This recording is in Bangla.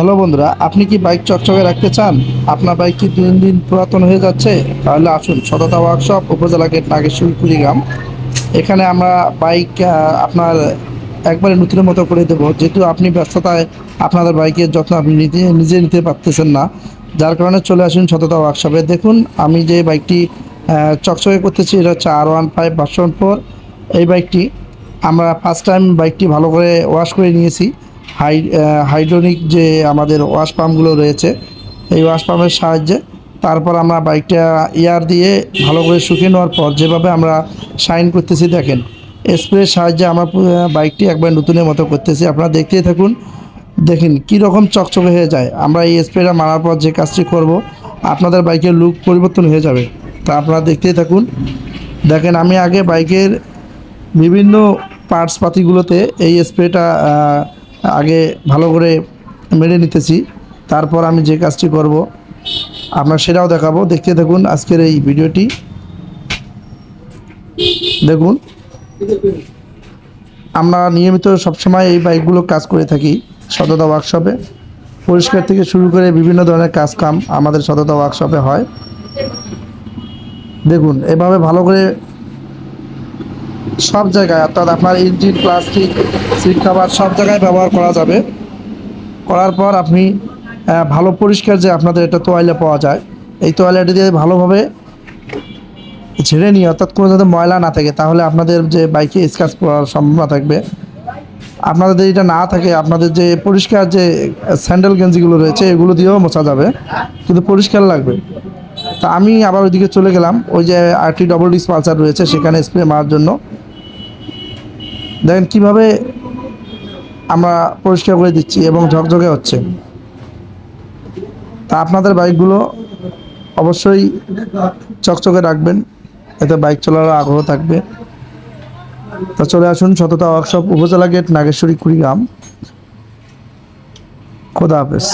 হ্যালো বন্ধুরা, আপনি কি বাইক চকচকে রাখতে চান? আপনার বাইক কি দিন দিন পুরাতন হয়ে যাচ্ছে? তাহলে আসুন সততা ওয়ার্কশপ উপজেলা গেট নাগেশ্বরী, কুড়িগ্রাম। এখানে আমরা বাইক আপনার একবারে নতুনের মতো করে দেবো। যেহেতু আপনি ব্যস্ততায় আপনাদের বাইকের যত্ন আপনি নিজে নিজে নিতে পারতেছেন না। যার কারণে চলে আসুন সততা ওয়ার্কশপে দেখুন, আমি যে বাইকটি চকচকে করতেছি, এটা হচ্ছে R one five version four এই বাইকটি, আমরা ফার্স্ট টাইম বাইকটি ভালো করে ওয়াশ করে নিয়েছি। হাই হাইড্রোনিক যে আমাদের ওয়াশ পাম্পগুলো রয়েছে, এই ওয়াশ পাম্পের সাহায্যে তারপর আমরা বাইকটা এয়ার দিয়ে ভালো করে শুকিয়ে নেওয়ার পর যেভাবে আমরা শাইন করতেছি দেখেন, স্প্রের সাহায্যে আমরা বাইকটি একবার নতুনের মতো করতেছি। আপনারা দেখতেই থাকুন, দেখেন কী রকম চকচকে হয়ে যায়। আমরা এই স্প্রেটা মারার পর যে কাজটি করব, আপনাদের বাইকের লুক পরিবর্তন হয়ে যাবে। তা আপনারা দেখতেই থাকুন। দেখেন, আমি আগে বাইকের বিভিন্ন পার্টস পাতিগুলোতে এই স্প্রেটা আগে ভালো করে মেরে নিতেছি। তারপর আমি যে কাজটি করব, আপনার সেটাও দেখাবো। দেখতে দেখুন আজকের এই ভিডিওটি। দেখুন, আমরা নিয়মিত সবসময় এই বাইকগুলো কাজ করে থাকি সততা ওয়ার্কশপে। পরিষ্কার থেকে শুরু করে বিভিন্ন ধরনের কাজ কাম আমাদের সততা ওয়ার্কশপে হয়। দেখুন, এভাবে ভালো করে সব জায়গায়, অর্থাৎ আপনার ইঞ্জিন, প্লাস্টিক, সিট কাভার সব জায়গায় ব্যবহার করা যাবে। করার পর আপনি ভালো পরিষ্কার যে আপনাদের এটা তোয়ালে পাওয়া যায়, এই তোয়ালেটি দিয়ে ভালোভাবে ঝেড়ে নিয়ে, অর্থাৎ কোনো যাতে ময়লা না থাকে, তাহলে আপনাদের যে বাইকে স্ক্র্যাচ পড়ার সম্ভাবনা থাকবে। আপনাদের এটা না থাকে, আপনাদের যে পরিষ্কার যে স্যান্ডেল গেঞ্জিগুলো রয়েছে, এগুলো দিয়েও মোছা যাবে, কিন্তু পরিষ্কার লাগবে। তা আমি আবার ওইদিকে চলে গেলাম, ওই যে আরটি ডবল ডিস পালসার রয়েছে, সেখানে স্প্রে মারার জন্য। দেখেন কীভাবে আমরা পরিষ্কার করে দিচ্ছি এবং ঝকঝকে হচ্ছে। তা আপনাদের বাইকগুলো অবশ্যই চকচকে রাখবেন, এতে বাইক চলার আগ্রহ থাকবে। তা চলে আসুন সততা ওয়ার্কশপ উপজেলা গেট নাগেশ্বরী, কুড়িগ্রাম। খোদা হাফেজ।